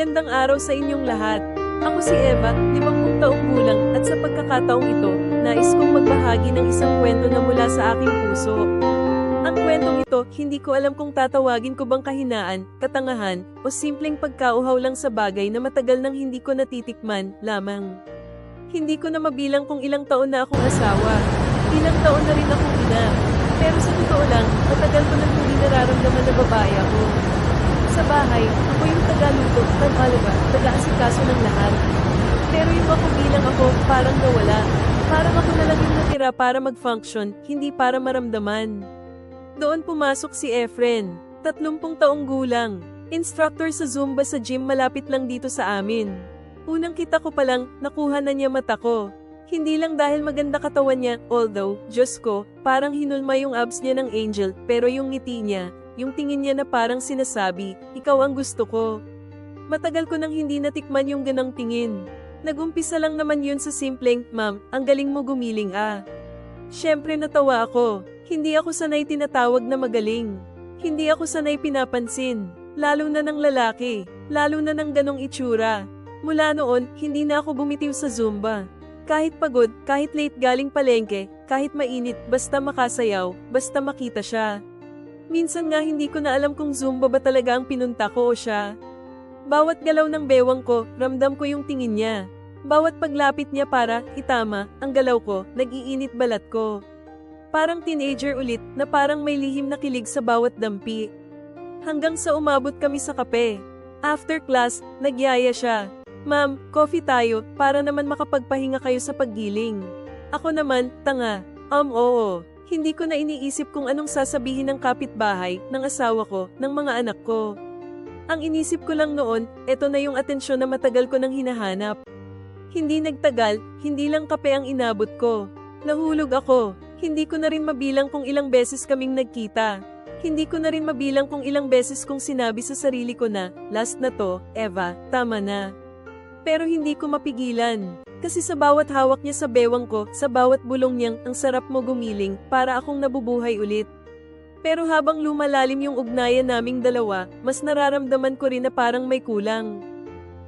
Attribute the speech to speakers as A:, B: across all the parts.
A: Magandang araw sa inyong lahat. Ako si Eva, 50 taong gulang, at sa pagkakataong ito, nais kong magbahagi ng isang kwento na mula sa aking puso. Ang kwentong ito, hindi ko alam kung tatawagin ko bang kahinaan, katangahan, o simpleng pagkauhaw lang sa bagay na matagal nang hindi ko natitikman, lamang. Hindi ko na mabilang kung ilang taon na akong asawa. Ilang taon na rin akong ina. Pero sa totoo lang, matagal ko nang hindi nararamdaman na babae ako. Sa bahay, ako yung taga-luto, tag-alaga, taga-asikaso ng lahat. Pero yung ako bilang ako, parang nawala. Parang ako na lang yung natira para mag-function, hindi para maramdaman. Doon pumasok si Efren, 30 taong gulang, instructor sa Zumba sa gym malapit lang dito sa amin. Unang kita ko pa lang, nakuha na niya mata ko. Hindi lang dahil maganda katawan niya, although, Diyos ko, parang hinulma yung abs niya ng angel, pero yung ngiti niya, yung tingin niya na parang sinasabi, ikaw ang gusto ko. Matagal ko nang hindi natikman yung ganang tingin. Nagumpisa lang naman yun sa simpleng, ma'am, ang galing mo gumiling ah. Siyempre natawa ako, hindi ako sanay tinatawag na magaling. Hindi ako sanay pinapansin, lalo na ng lalaki, lalo na ng ganong itsura. Mula noon, hindi na ako bumitiw sa Zumba. Kahit pagod, kahit late galing palengke, kahit mainit, basta makasayaw, basta makita siya. Minsan nga hindi ko na alam kung Zumba ba talaga ang pinunta ko o siya. Bawat galaw ng bewang ko, ramdam ko yung tingin niya. Bawat paglapit niya para, itama, ang galaw ko, nag-iinit balat ko. Parang teenager ulit na parang may lihim na kilig sa bawat dampi. Hanggang sa umabot kami sa kape. After class, nagyaya siya. Ma'am, coffee tayo, para naman makapagpahinga kayo sa paggiling. Ako naman, tanga. Um, oo. Hindi ko na iniisip kung anong sasabihin ng kapitbahay, ng asawa ko, ng mga anak ko. Ang inisip ko lang noon, eto na yung atensyon na matagal ko nang hinahanap. Hindi nagtagal, hindi lang kape ang inabot ko. Nahulog ako. Hindi ko na rin mabilang kung ilang beses kaming nagkita. Hindi ko na rin mabilang kung ilang beses kong sinabi sa sarili ko na, last na to, Eva, tama na. Pero hindi ko mapigilan. Kasi sa bawat hawak niya sa bewang ko, sa bawat bulong niyang, ang sarap mo gumiling, para akong nabubuhay ulit. Pero habang lumalalim yung ugnayan naming dalawa, mas nararamdaman ko rin na parang may kulang.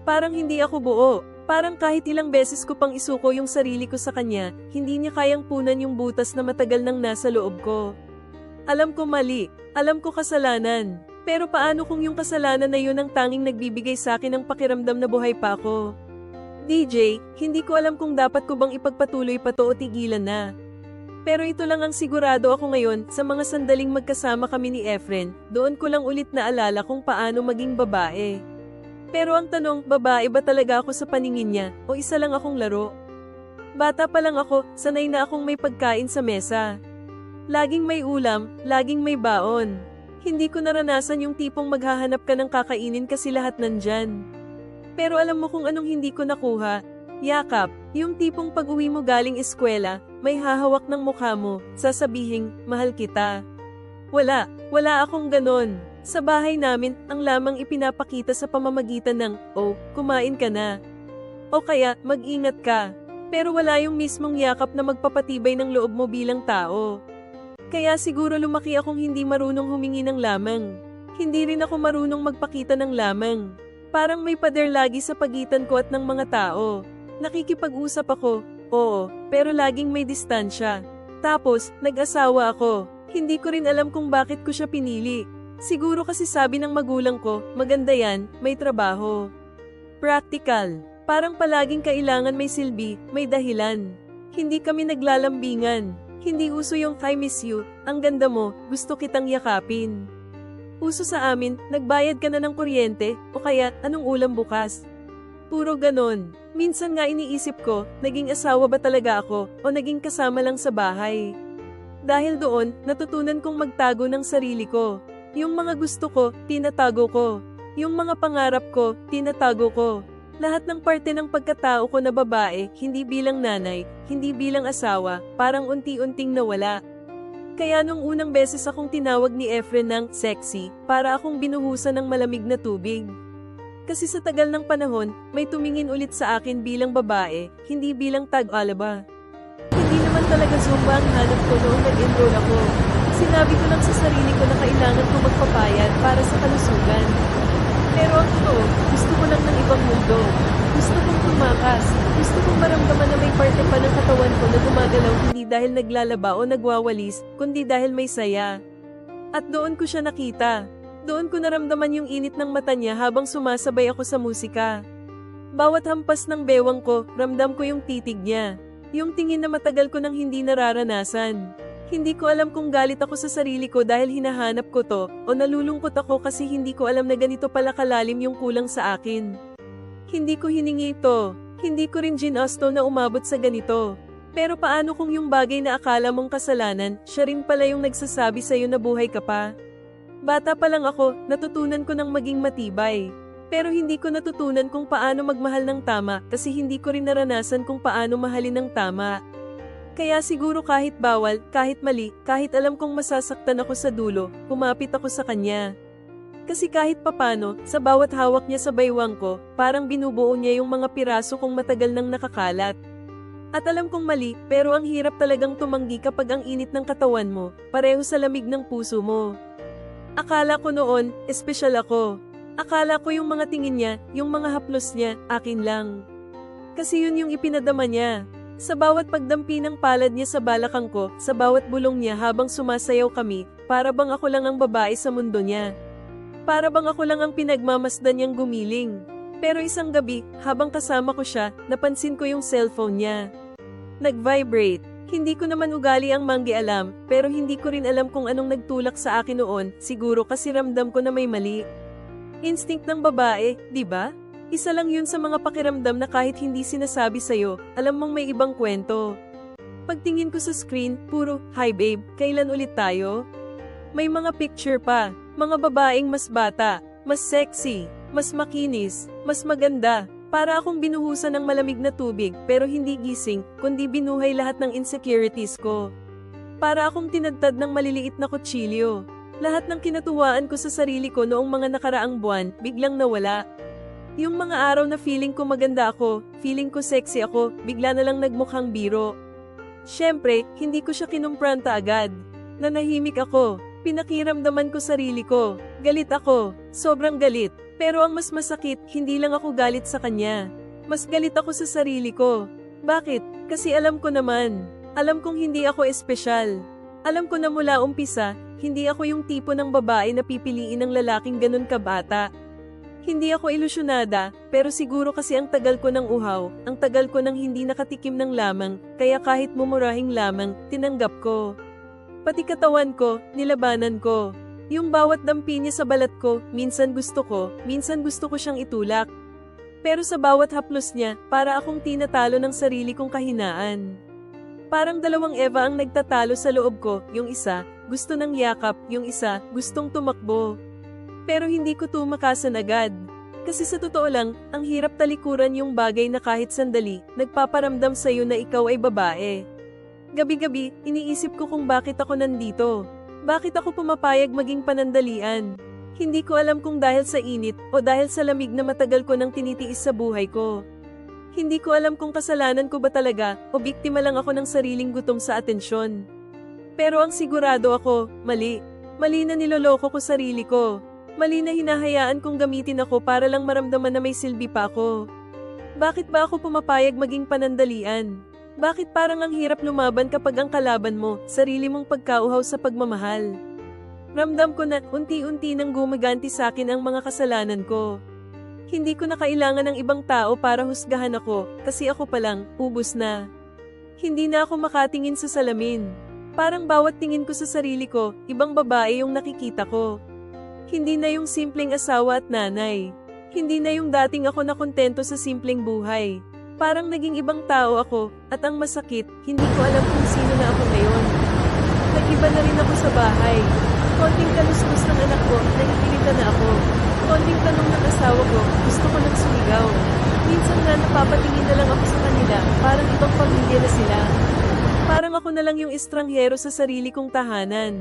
A: Parang hindi ako buo. Parang kahit ilang beses ko pang isuko yung sarili ko sa kanya, hindi niya kayang punan yung butas na matagal nang nasa loob ko. Alam ko mali, alam ko kasalanan. Pero paano kung yung kasalanan na yun ang tanging nagbibigay sa akin ng pakiramdam na buhay pa ako? DJ, hindi ko alam kung dapat ko bang ipagpatuloy pa to o tigilan na. Pero ito lang ang sigurado ako ngayon sa mga sandaling magkasama kami ni Efren, doon ko lang ulit naalala kung paano maging babae. Pero ang tanong, babae ba talaga ako sa paningin niya o isa lang akong laro? Bata pa lang ako, sanay na akong may pagkain sa mesa. Laging may ulam, laging may baon. Hindi ko naranasan yung tipong maghahanap ka ng kakainin kasi lahat nandyan. Pero alam mo kung anong hindi ko nakuha, yakap, yung tipong pag-uwi mo galing eskwela, may hahawak ng mukha mo, sasabihing, mahal kita. Wala, wala akong ganon. Sa bahay namin, ang lamang ipinapakita sa pamamagitan ng, oh, kumain ka na. O kaya, mag-ingat ka. Pero wala yung mismong yakap na magpapatibay ng loob mo bilang tao. Kaya siguro lumaki akong hindi marunong humingi ng lamang. Hindi rin ako marunong magpakita ng lamang. Parang may pader lagi sa pagitan ko at ng mga tao. Nakikipag-usap ako, oo, pero laging may distansya. Tapos, nag-asawa ako. Hindi ko rin alam kung bakit ko siya pinili. Siguro kasi sabi ng magulang ko, maganda yan, may trabaho. Practical. Parang palaging kailangan may silbi, may dahilan. Hindi kami naglalambingan. Hindi uso yung I miss you, ang ganda mo, gusto kitang yakapin. Uso sa amin, nagbayad ka na ng kuryente, o kaya, anong ulam bukas? Puro ganon. Minsan nga iniisip ko, naging asawa ba talaga ako, o naging kasama lang sa bahay? Dahil doon, natutunan kong magtago ng sarili ko. Yung mga gusto ko, tinatago ko. Yung mga pangarap ko, tinatago ko. Lahat ng parte ng pagkatao ko na babae, hindi bilang nanay, hindi bilang asawa, parang unti-unting nawala. Kaya nung unang beses akong tinawag ni Efren ng sexy, para akong binuhusan ng malamig na tubig. Kasi sa tagal ng panahon, may tumingin ulit sa akin bilang babae, hindi bilang tag-alaba. Hindi naman talaga Zumba ang hanap ko noong nag-enroll ako. Sinabi ko lang sa sarili ko na kailangan ko magpapayat para sa kalusugan. Pero ang totoo, gusto ko lang ng ibang mundo. Gusto kong tumakas. Gusto kong maramdaman na may parte pa ng katawan ko na gumagalaw hindi dahil naglalaba o nagwawalis, kundi dahil may saya. At doon ko siya nakita. Doon ko naramdaman yung init ng mata niya habang sumasabay ako sa musika. Bawat hampas ng bewang ko, ramdam ko yung titig niya. Yung tingin na matagal ko nang hindi nararanasan. Hindi ko alam kung galit ako sa sarili ko dahil hinahanap ko to, o nalulungkot ako kasi hindi ko alam na ganito pala kalalim yung kulang sa akin. Hindi ko hiningi ito. Hindi ko rin ginasto na umabot sa ganito. Pero paano kung yung bagay na akala mong kasalanan, siya rin pala yung nagsasabi sa'yo na buhay ka pa? Bata pa lang ako, natutunan ko ng maging matibay. Pero hindi ko natutunan kung paano magmahal ng tama kasi hindi ko rin naranasan kung paano mahalin ng tama. Kaya siguro kahit bawal, kahit mali, kahit alam kong masasaktan ako sa dulo, kumapit ako sa kanya. Kasi kahit papano, sa bawat hawak niya sa baywang ko, parang binubuo niya yung mga piraso kong matagal nang nakakalat. At alam kong mali, pero ang hirap talagang tumanggi kapag ang init ng katawan mo, pareho sa lamig ng puso mo. Akala ko noon, espesyal ako. Akala ko yung mga tingin niya, yung mga haplos niya, akin lang. Kasi yun yung ipinadama niya. Sa bawat pagdampi ng palad niya sa balakang ko, sa bawat bulong niya habang sumasayaw kami, para bang ako lang ang babae sa mundo niya. Para bang ako lang ang pinagmamasdan niyang gumiling. Pero isang gabi, habang kasama ko siya, napansin ko yung cellphone niya. Nag-vibrate. Hindi ko naman ugali ang manggi alam, pero hindi ko rin alam kung anong nagtulak sa akin noon, siguro kasi ramdam ko na may mali. Instinct ng babae, di ba? Isa lang yun sa mga pakiramdam na kahit hindi sinasabi sa'yo, alam mong may ibang kwento. Pagtingin ko sa screen, puro, Hi babe, kailan ulit tayo? May mga picture pa, mga babaeng mas bata, mas sexy, mas makinis, mas maganda. Para akong binuhusan ng malamig na tubig pero hindi gising, kundi binuhay lahat ng insecurities ko. Para akong tinadtad ng maliliit na kutsilyo. Lahat ng kinatuwaan ko sa sarili ko noong mga nakaraang buwan, biglang nawala. Yung mga araw na feeling ko maganda ako, feeling ko sexy ako, bigla na lang nagmukhang biro. Siyempre, hindi ko siya kinumpranta agad. Nanahimik ako, pinakiramdaman ko sarili ko, galit ako, sobrang galit. Pero ang mas masakit, hindi lang ako galit sa kanya. Mas galit ako sa sarili ko. Bakit? Kasi alam ko naman. Alam kong hindi ako espesyal. Alam ko na mula umpisa, hindi ako yung tipo ng babae na pipiliin ng lalaking ganun kabata. Hindi ako ilusyonada, pero siguro kasi ang tagal ko ng uhaw, ang tagal ko ng hindi nakatikim ng lamang, kaya kahit mumurahing lamang, tinanggap ko. Pati katawan ko, nilabanan ko. Yung bawat dampi niya sa balat ko, minsan gusto ko, minsan gusto ko siyang itulak. Pero sa bawat haplos niya, para akong tinatalo ng sarili kong kahinaan. Parang dalawang Eva ang nagtatalo sa loob ko, yung isa, gusto ng yakap, yung isa, gustong tumakbo. Pero hindi ko tumakasan agad. Kasi sa totoo lang, ang hirap talikuran yung bagay na kahit sandali, nagpaparamdam sa'yo na ikaw ay babae. Gabi-gabi, iniisip ko kung bakit ako nandito. Bakit ako pumapayag maging panandalian? Hindi ko alam kung dahil sa init o dahil sa lamig na matagal ko nang tinitiis sa buhay ko. Hindi ko alam kung kasalanan ko ba talaga o biktima lang ako ng sariling gutom sa atensyon. Pero ang sigurado ako, mali. Mali na niloloko ko sarili ko. Mali na hinahayaan kong gamitin ako para lang maramdaman na may silbi pa ako. Bakit ba ako pumapayag maging panandalian? Bakit parang ang hirap lumaban kapag ang kalaban mo, sarili mong pagkauhaw sa pagmamahal? Ramdam ko na unti-unti nang gumaganti sa akin ang mga kasalanan ko. Hindi ko na kailangan ng ibang tao para husgahan ako, kasi ako pa lang, ubos na. Hindi na ako makatingin sa salamin. Parang bawat tingin ko sa sarili ko, ibang babae yung nakikita ko. Hindi na yung simpleng asawa at nanay. Hindi na yung dating ako na kontento sa simpleng buhay. Parang naging ibang tao ako, at ang masakit, hindi ko alam kung sino na ako ngayon. Nag-iba na rin ako sa bahay. Konting kaluskus ng anak ko, nahihirita na ako. Konting tanong ng asawa ko, gusto ko nang sumigaw. Minsan nga napapatingin na lang ako sa kanila, parang ibang pamilya na sila. Parang ako na lang yung estranghero sa sarili kong tahanan.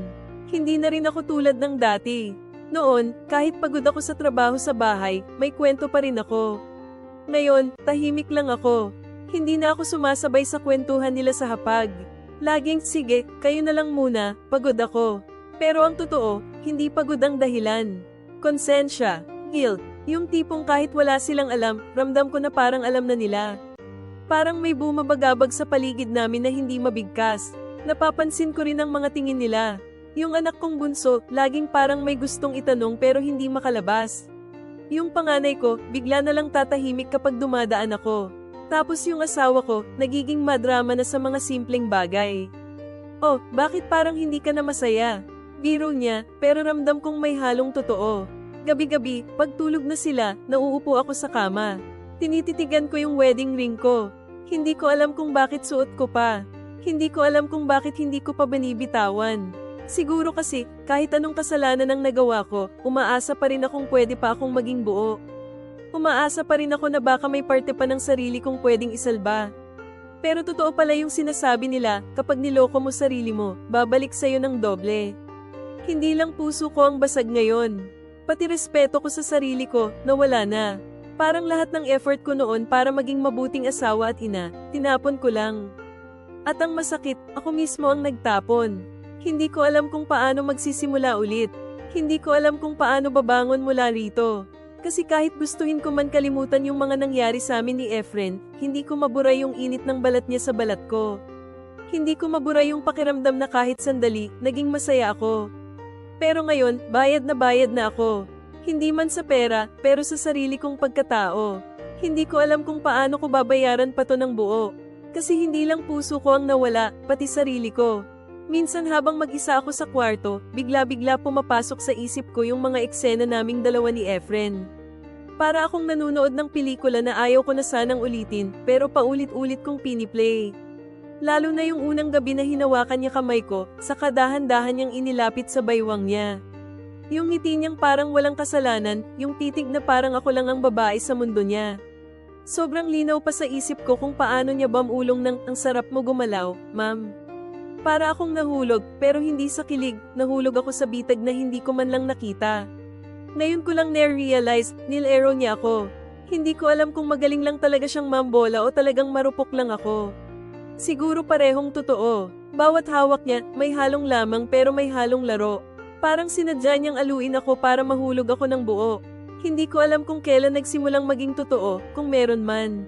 A: Hindi na rin ako tulad ng dati. Noon, kahit pagod ako sa trabaho sa bahay, may kwento pa rin ako. Ngayon, tahimik lang ako. Hindi na ako sumasabay sa kwentuhan nila sa hapag. Laging, sige, kayo na lang muna, pagod ako. Pero ang totoo, hindi pagod ang dahilan. Konsensya, guilt, Yung tipong kahit wala silang alam, ramdam ko na parang alam na nila. Parang may bumabagabag sa paligid namin na hindi mabigkas. Napapansin ko rin ang mga tingin nila. Yung anak kong bunso, laging parang may gustong itanong pero hindi makalabas. Yung panganay ko, bigla na lang tatahimik kapag dumadaan ako. Tapos yung asawa ko, nagiging madrama na sa mga simpleng bagay. Oh, bakit parang hindi ka na masaya? Biro niya, pero ramdam kong may halong totoo. Gabi-gabi, pagtulog na sila, nauupo ako sa kama. Tinititigan ko yung wedding ring ko. Hindi ko alam kung bakit suot ko pa. Hindi ko alam kung bakit hindi ko pa binibitawan. Siguro kasi, kahit anong kasalanan ang nagawa ko, umaasa pa rin akong pwede pa akong maging buo. Umaasa pa rin ako na baka may parte pa ng sarili kong pwedeng isalba. Pero totoo pala yung sinasabi nila, kapag niloko mo sarili mo, babalik sa'yo ng doble. Hindi lang puso ko ang basag ngayon. Pati respeto ko sa sarili ko, nawala na. Parang lahat ng effort ko noon para maging mabuting asawa at ina, tinapon ko lang. At ang masakit, ako mismo ang nagtapon. Hindi ko alam kung paano magsisimula ulit. Hindi ko alam kung paano babangon mula rito. Kasi kahit gustuhin ko man kalimutan yung mga nangyari sa amin ni Efren, hindi ko mabura yung init ng balat niya sa balat ko. Hindi ko mabura yung pakiramdam na kahit sandali, naging masaya ako. Pero ngayon, bayad na bayad na ako. Hindi man sa pera, pero sa sarili kong pagkatao. Hindi ko alam kung paano ko babayaran pa to ng buo. Kasi hindi lang puso ko ang nawala, pati sarili ko. Minsan habang mag-isa ako sa kwarto, bigla-bigla pumapasok sa isip ko yung mga eksena naming dalawa ni Efren. Para akong nanunood ng pelikula na ayaw ko na sanang ulitin, pero paulit-ulit kong piniplay. Lalo na yung unang gabi na hinawakan niya kamay ko, sa kadahan-dahan niyang inilapit sa baywang niya. Yung ngiti niyang parang walang kasalanan, yung titig na parang ako lang ang babae sa mundo niya. Sobrang linaw pa sa isip ko kung paano niya bamulong ng ang sarap mo gumalaw, ma'am. Para akong nahulog, pero hindi sa kilig, nahulog ako sa bitag na hindi ko man lang nakita. Ngayon ko lang na-realize, nilero niya ako. Hindi ko alam kung magaling lang talaga siyang mambola o talagang marupok lang ako. Siguro parehong totoo. Bawat hawak niya, may halong lamang pero may halong laro. Parang sinadya niyang aluin ako para mahulog ako ng buo. Hindi ko alam kung kailan nagsimulang maging totoo, kung meron man.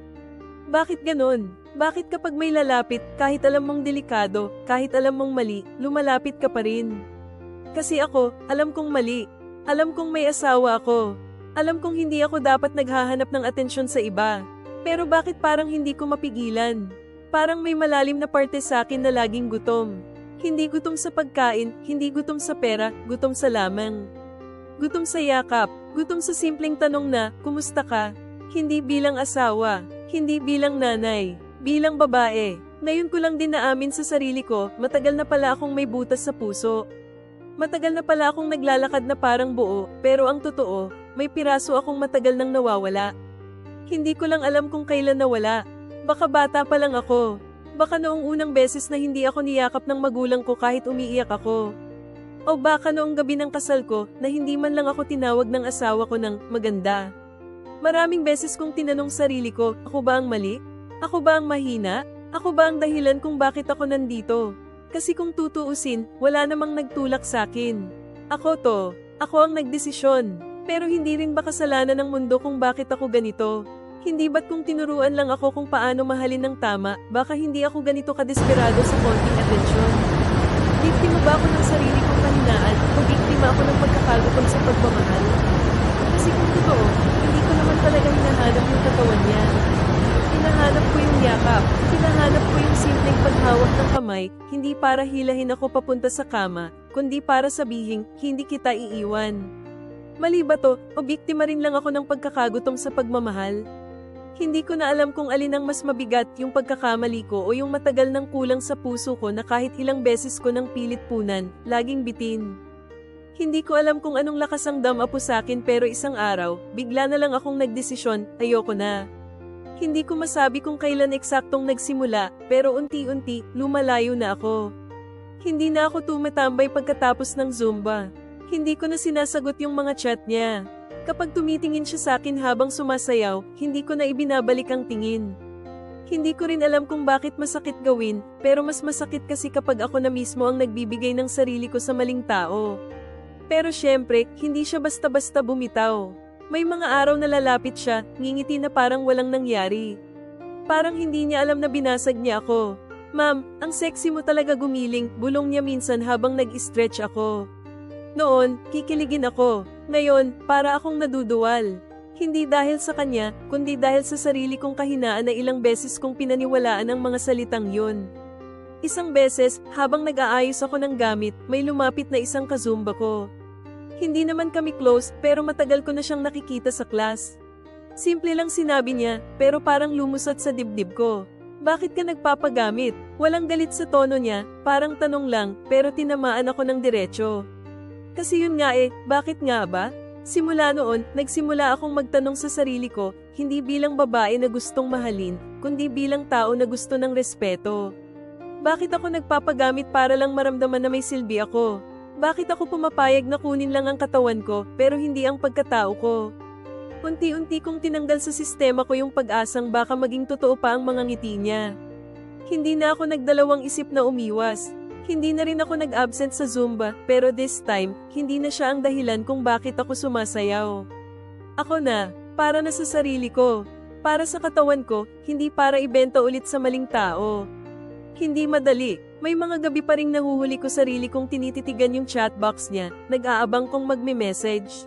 A: Bakit ganon? Bakit kapag may lalapit, kahit alam mong delikado, kahit alam mong mali, lumalapit ka pa rin? Kasi ako, alam kong mali. Alam kong may asawa ako. Alam kong hindi ako dapat naghahanap ng atensyon sa iba. Pero bakit parang hindi ko mapigilan? Parang may malalim na parte sa akin na laging gutom. Hindi gutom sa pagkain, hindi gutom sa pera, gutom sa lamang. Gutom sa yakap, gutom sa simpleng tanong na, kumusta ka? Hindi bilang asawa, hindi bilang nanay, bilang babae. Ngayon ko lang din naamin sa sarili ko, matagal na pala akong may butas sa puso. Matagal na pala akong naglalakad na parang buo, pero ang totoo, may piraso akong matagal nang nawawala. Hindi ko lang alam kung kailan nawala. Baka bata pa lang ako. Baka noong unang beses na hindi ako niyakap ng magulang ko kahit umiiyak ako. O baka noong gabi ng kasal ko na hindi man lang ako tinawag ng asawa ko ng maganda. Maraming beses kong tinanong sarili ko, ako ba ang mali? Ako ba ang mahina? Ako ba ang dahilan kung bakit ako nandito? Kasi kung tutuusin, wala namang nagtulak sa akin. Ako to, ako ang nagdesisyon. Pero hindi rin ba kasalanan ng mundo kung bakit ako ganito? Hindi ba't kung tinuruan lang ako kung paano mahalin ng tama, baka hindi ako ganito kadesperado sa konting atensyon? Biktima ba ako ng sarili kong kahinaan o biktima ako ng pagkakagutom sa pagmamahal? Kasi kung totoo, hindi ko naman talaga hinahanap yung katawan niya. Hinahanap ko yung yakap, hinahanap ko yung simpleng paghawak ng kamay, hindi para hilahin ako papunta sa kama, kundi para sabihing, hindi kita iiwan. Mali ba to, o biktima rin lang ako ng pagkakagutom sa pagmamahal? Hindi ko na alam kung alin ang mas mabigat yung pagkakamali ko o yung matagal ng kulang sa puso ko na kahit ilang beses ko ng pilit punan, laging bitin. Hindi ko alam kung anong lakas ang damapo sa akin pero isang araw, bigla na lang akong nagdesisyon, ayoko na. Hindi ko masabi kung kailan eksaktong nagsimula, pero unti-unti, lumalayo na ako. Hindi na ako tumatambay pagkatapos ng Zumba. Hindi ko na sinasagot yung mga chat niya. Kapag tumitingin siya sa akin habang sumasayaw, hindi ko na ibinabalik ang tingin. Hindi ko rin alam kung bakit masakit gawin, pero mas masakit kasi kapag ako na mismo ang nagbibigay ng sarili ko sa maling tao. Pero syempre, hindi siya basta-basta bumitaw. May mga araw na lalapit siya, ngingiti na parang walang nangyari. Parang hindi niya alam na binasag niya ako. Ma'am, ang sexy mo talaga gumiling, bulong niya minsan habang nag-stretch ako. Noon, kikiligin ako. Ngayon, para akong naduduwal. Hindi dahil sa kanya, kundi dahil sa sarili kong kahinaan na ilang beses kong pinaniwalaan ang mga salitang yun. Isang beses, habang nag-aayos ako ng gamit, may lumapit na isang kazumba ko. Hindi naman kami close, pero matagal ko na siyang nakikita sa class. Simple lang sinabi niya, pero parang lumusot sa dibdib ko. Bakit ka nagpapagamit? Walang galit sa tono niya, parang tanong lang, pero tinamaan ako ng diretsyo. Kasi yun nga eh, bakit nga ba? Simula noon, nagsimula akong magtanong sa sarili ko, hindi bilang babae na gustong mahalin, kundi bilang tao na gusto ng respeto. Bakit ako nagpapagamit para lang maramdaman na may silbi ako? Bakit ako pumapayag na kunin lang ang katawan ko, pero hindi ang pagkatao ko? Unti-unti kong tinanggal sa sistema ko yung pag-asang baka maging totoo pa ang mga ngiti niya. Hindi na ako nagdalawang isip na umiwas. Hindi na rin ako nag-absent sa Zumba, pero this time, hindi na siya ang dahilan kung bakit ako sumasayaw. Ako na, para na sa sarili ko. Para sa katawan ko, hindi para ibenta ulit sa maling tao. Hindi madali. May mga gabi pa rin nahuhuli ko sarili kong tinititigan yung chatbox niya, nag-aabang kong magme-message.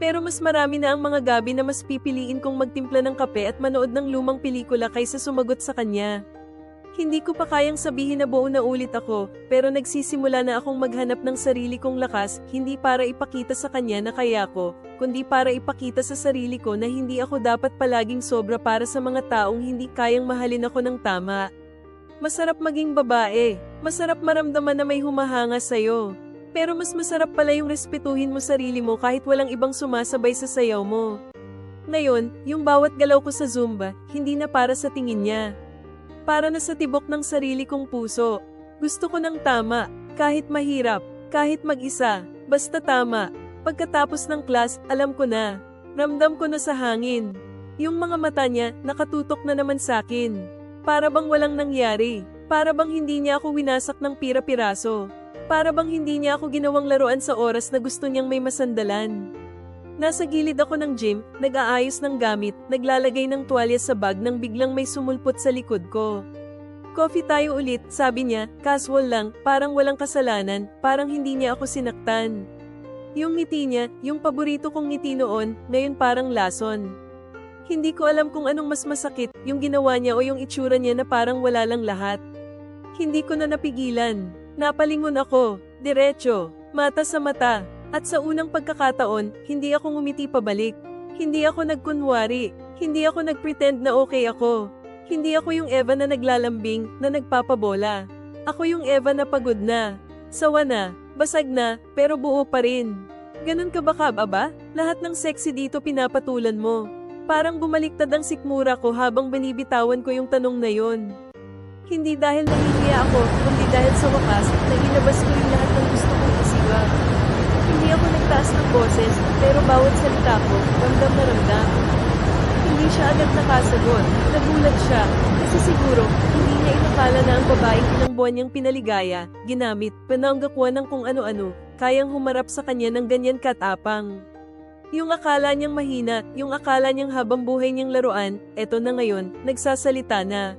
A: Pero mas marami na ang mga gabi na mas pipiliin kong magtimpla ng kape at manood ng lumang pelikula kaysa sumagot sa kanya. Hindi ko pa kayang sabihin na buo na ulit ako, pero nagsisimula na akong maghanap ng sarili kong lakas, hindi para ipakita sa kanya na kaya ko, kundi para ipakita sa sarili ko na hindi ako dapat palaging sobra para sa mga taong hindi kayang mahalin ako ng tama. Masarap maging babae, masarap maramdaman na may humahanga sa'yo. Pero mas masarap pala yung respetuhin mo sarili mo kahit walang ibang sumasabay sa sayaw mo. Ngayon, yung bawat galaw ko sa Zumba, hindi na para sa tingin niya para na sa tibok ng sarili kong puso. Gusto ko ng tama, kahit mahirap, kahit mag-isa, basta tama. Pagkatapos ng class, alam ko na. Ramdam ko na sa hangin. Yung mga mata niya, nakatutok na naman sa akin. Para bang walang nangyari. Para bang hindi niya ako winasak ng pira-piraso. Para bang hindi niya ako ginawang laruan sa oras na gusto niyang may masandalan. Nasa gilid ako ng gym, nag-aayos ng gamit, naglalagay ng tuwalya sa bag nang biglang may sumulpot sa likod ko. Coffee tayo ulit, sabi niya, casual lang, parang walang kasalanan, parang hindi niya ako sinaktan. Yung ngiti niya, yung paborito kong ngiti noon, ngayon parang lason. Hindi ko alam kung anong mas masakit, yung ginawa niya o yung itsura niya na parang wala lang lahat. Hindi ko na napigilan. Napalingon ako, diretso, mata sa mata, at sa unang pagkakataon, hindi ako ngumiti pabalik. Hindi ako nagkunwari. Hindi ako nagpretend na okay ako. Hindi ako yung Eva na naglalambing, na nagpapabola. Ako yung Eva na pagod na. Sawa na, basag na, pero buo pa rin. Ganun ka ba kababa? Lahat ng sexy dito pinapatulan mo. Parang bumaliktad ang sikmura ko habang binibitawan ko yung tanong na yon. Hindi dahil nahihiya ako, kundi dahil sa wakas, nailabas ko yung lahat ng gusto kong isiwa. Hindi ako nagtaas ng boses, pero bawat salita ko, ramdam na ramdam. Hindi siya agad nakasagot. Nagulat siya, kasi siguro, hindi niya inakala na ang babaeng ilang buwan niyang pinaligaya, ginamit, pananggakwa ng kung ano-ano, kayang humarap sa kanya ng ganyan katapang. Yung akala niyang mahina, yung akala niyang habang buhay niyang laruan, eto na ngayon, nagsasalita na.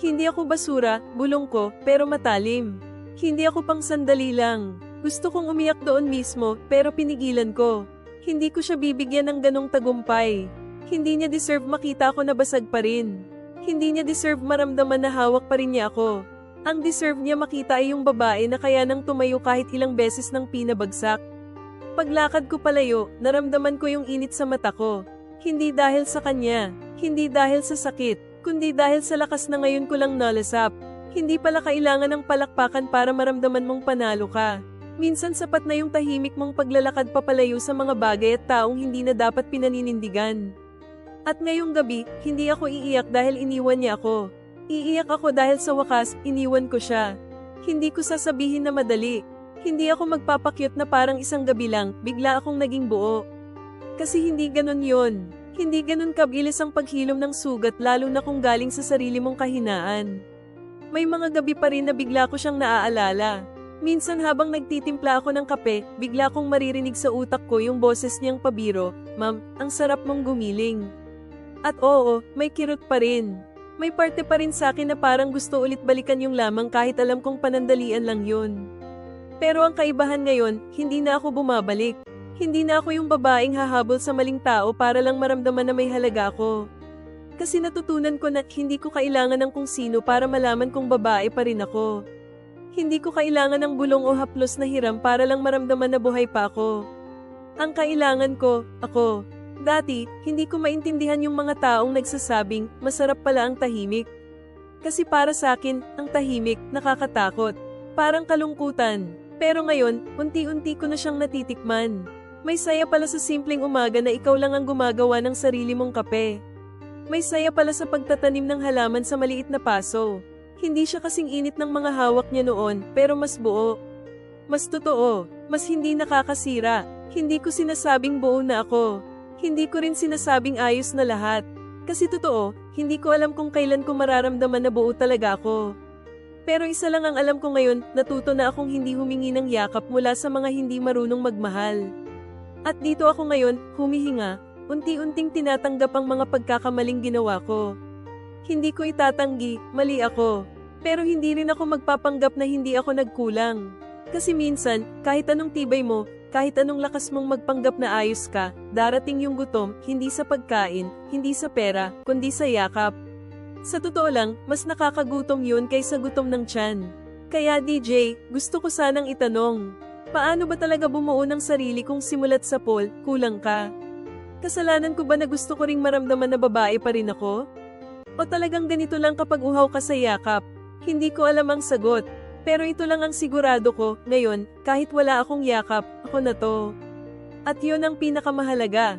A: Hindi ako basura, bulong ko, pero matalim. Hindi ako pang sandali lang. Gusto kong umiyak doon mismo, pero pinigilan ko. Hindi ko siya bibigyan ng ganong tagumpay. Hindi niya deserve makita ako na basag pa rin. Hindi niya deserve maramdaman na hawak pa rin niya ako. Ang deserve niya makita ay yung babae na kaya nang tumayo kahit ilang beses ng pinabagsak. Paglakad ko palayo, naramdaman ko yung init sa mata ko. Hindi dahil sa kanya, hindi dahil sa sakit, kundi dahil sa lakas na ngayon ko lang nalasap. Hindi pala kailangan ng palakpakan para maramdaman mong panalo ka. Minsan sapat na yung tahimik mong paglalakad papalayo sa mga bagay at taong hindi na dapat pinaninindigan. At ngayong gabi, hindi ako iiyak dahil iniwan niya ako. Iiyak ako dahil sa wakas, iniwan ko siya. Hindi ko sasabihin na madali. Hindi ako magpapakyut na parang isang gabi lang, bigla akong naging buo. Kasi hindi ganun yon. Hindi ganun kabilis ang paghilom ng sugat lalo na kung galing sa sarili mong kahinaan. May mga gabi pa rin na bigla ko siyang naaalala. Minsan habang nagtitimpla ako ng kape, bigla kong maririnig sa utak ko yung boses niyang pabiro, Ma'am, ang sarap mong gumiling. At oo, may kirot pa rin. May parte pa rin sa akin na parang gusto ulit balikan yung lamang kahit alam kong panandalian lang yun. Pero ang kaibahan ngayon, hindi na ako bumabalik. Hindi na ako yung babaeng hahabol sa maling tao para lang maramdaman na may halaga ko. Kasi natutunan ko na hindi ko kailangan ng kung sino para malaman kung babae pa rin ako. Hindi ko kailangan ng bulong o haplos na hiram para lang maramdaman na buhay pa ako. Ang kailangan ko, ako. Dati, hindi ko maintindihan yung mga taong nagsasabing, masarap pala ang tahimik. Kasi para sa akin, ang tahimik, nakakatakot. Parang kalungkutan. Pero ngayon, unti-unti ko na siyang natitikman. May saya pala sa simpleng umaga na ikaw lang ang gumagawa ng sarili mong kape. May saya pala sa pagtatanim ng halaman sa maliit na paso. Hindi siya kasing init ng mga hawak niya noon, pero mas buo. Mas totoo, mas hindi nakakasira. Hindi ko sinasabing buo na ako. Hindi ko rin sinasabing ayos na lahat. Kasi totoo, hindi ko alam kung kailan ko mararamdaman na buo talaga ako. Pero isa lang ang alam ko ngayon, natuto na akong hindi humingi ng yakap mula sa mga hindi marunong magmahal. At dito ako ngayon, humihinga, unti-unting tinatanggap ang mga pagkakamaling ginawa ko. Hindi ko itatanggi, mali ako. Pero hindi rin ako magpapanggap na hindi ako nagkulang. Kasi minsan, kahit anong tibay mo, kahit anong lakas mong magpanggap na ayos ka, darating yung gutom, hindi sa pagkain, hindi sa pera, kundi sa yakap. Sa totoo lang, mas nakakagutom yun kaysa gutom ng tiyan. Kaya DJ, gusto ko sanang itanong, paano ba talaga bumuo ng sarili kung simulat sa poll, kulang ka? Kasalanan ko ba na gusto ko ring maramdaman na babae pa rin ako? O talagang ganito lang kapag uhaw ka sa yakap? Hindi ko alam ang sagot. Pero ito lang ang sigurado ko, ngayon, kahit wala akong yakap, ako na to. At yun ang pinakamahalaga,